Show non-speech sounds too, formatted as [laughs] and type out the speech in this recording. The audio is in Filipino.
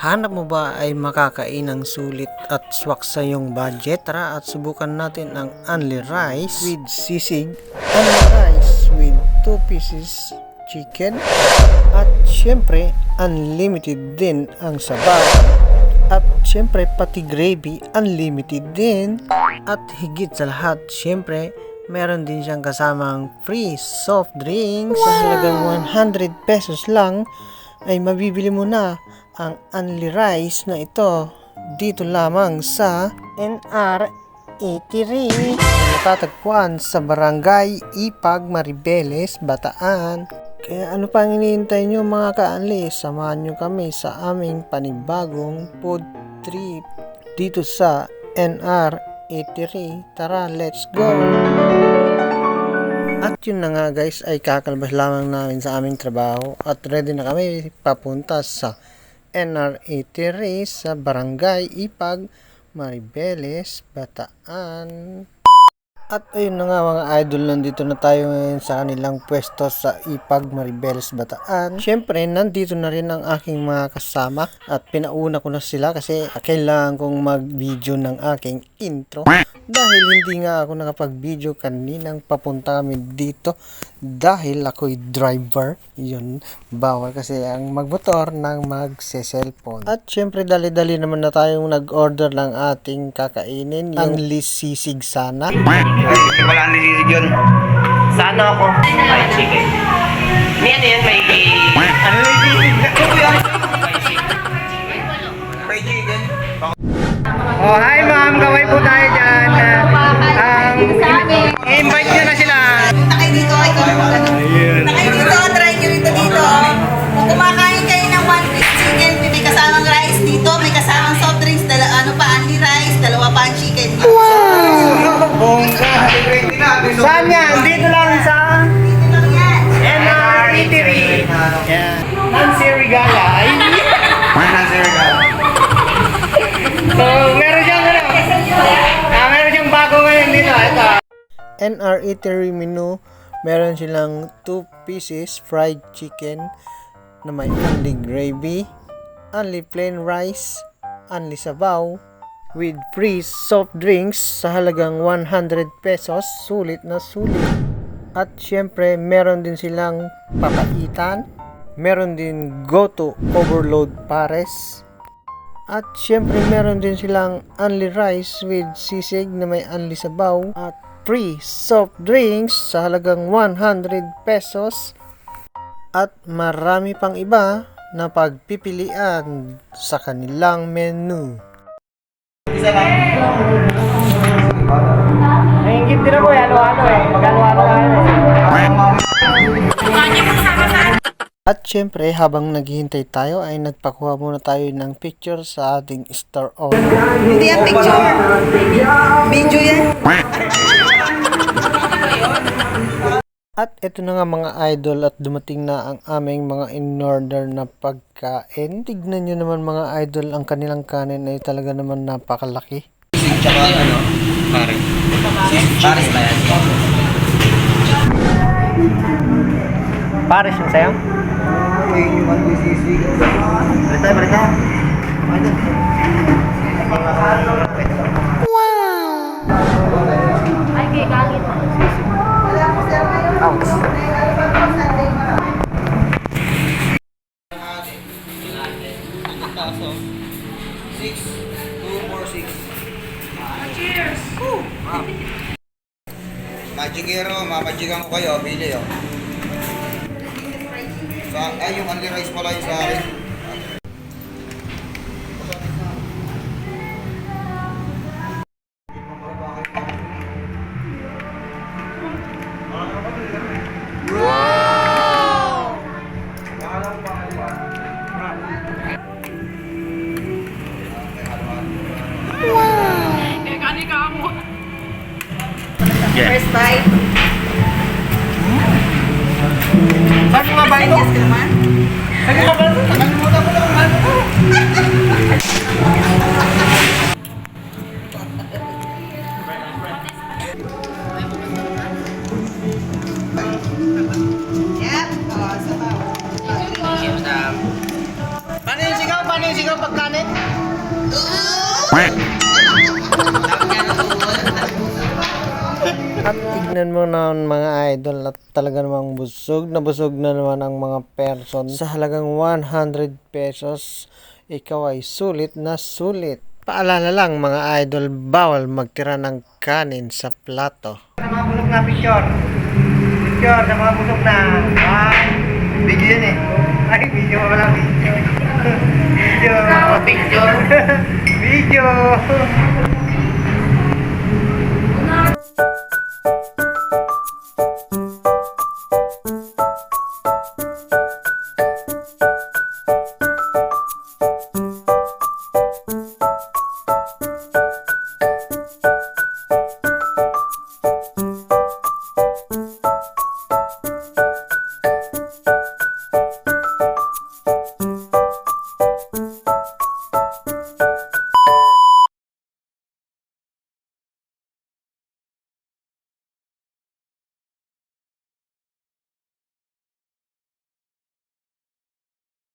Hanap mo ba ay makakain ng sulit at swak sa iyong budget? Tara at subukan natin ang Only Rice with sisig. Only Rice with 2 pieces chicken. At syempre, unlimited din ang sabaw. At syempre, pati gravy, unlimited din. At higit sa lahat, syempre, meron din siyang kasamang free soft drinks. Sa halagang 100 pesos lang, ay mabibili mo na ang Only Rice na ito dito lamang sa NR 83 na natatagpuan sa Barangay Ipag, Maribeles, Bataan. Kaya ano pang iniintay nyo mga kaalis, samahan nyo kami sa aming panibagong food trip dito sa NR 83. Tara, let's go! At yun na nga guys ay kakalabas lamang namin sa aming trabaho at ready na kami papunta sa NR83 sa Barangay Ipag, Maribeles, Bataan. At ayun na nga mga idol, nandito na tayo ngayon sa kanilang pwesto sa Ipag, Maribeles, Bataan. Siyempre, nandito na rin ang aking mga kasama at pinauna ko na sila kasi kailangan kong mag-video ng aking intro. Dahil hindi nga ako nakapag-video kaninang papunta kami dito dahil ako'y driver. Yun, bawal kasi ang magmotor ng magse-cellphone. At syempre, dali-dali naman na tayong nag-order ng ating kakainin, yung lisisig sana. [laughs] Wala ang nisisig yun. Sa ano ako? Fried chicken. May ano yan, may... Ano yung nisisig? Ano yan? Fried chicken. Oh, hi NR Eatery menu. Meron silang 2 pieces fried chicken na may only gravy, only plain rice, only sabaw, with free soft drinks sa halagang 100 pesos. Sulit na sulit. At syempre, meron din silang papaitan. Meron din go-to overload pares. At syempre meron din silang only rice with sisig na may only sabaw at free soft drinks sa halagang 100 pesos at marami pang iba na pagpipilian sa kanilang menu. Naingit din ako eh, ano-ano eh. Mag-ano-ano At syempre, habang naghihintay tayo ay nagpakuha muna tayo ng picture sa ating store order. Hindi yan picture. Video yan. At ito na nga mga idol at dumating na ang aming mga in-order na pagkain. Tignan nyo naman mga idol, ang kanilang kanin ay talaga naman napakalaki. Tsaka ano? Pare. Paris ba yan? Pares yung sayo? Okay, yung one nisisig. Balita, balita. Six, Magigero, mamajigan ko kayo, bili oh. Sa, ay, yung only rice pala yung sa akin. First bite. Bakit nga ba ito? Tignan mo naman mga idol at talaga namang busog na busog na naman ang mga person sa halagang 100 pesos. Ikaw ay sulit na sulit. Paalala lang mga idol, bawal magtira ng kanin sa plato. Sa mga busog na picture. Picture sa mga busog na. Ah, video yan eh. Ay, video wala video. [laughs] video. Picture. video. [laughs]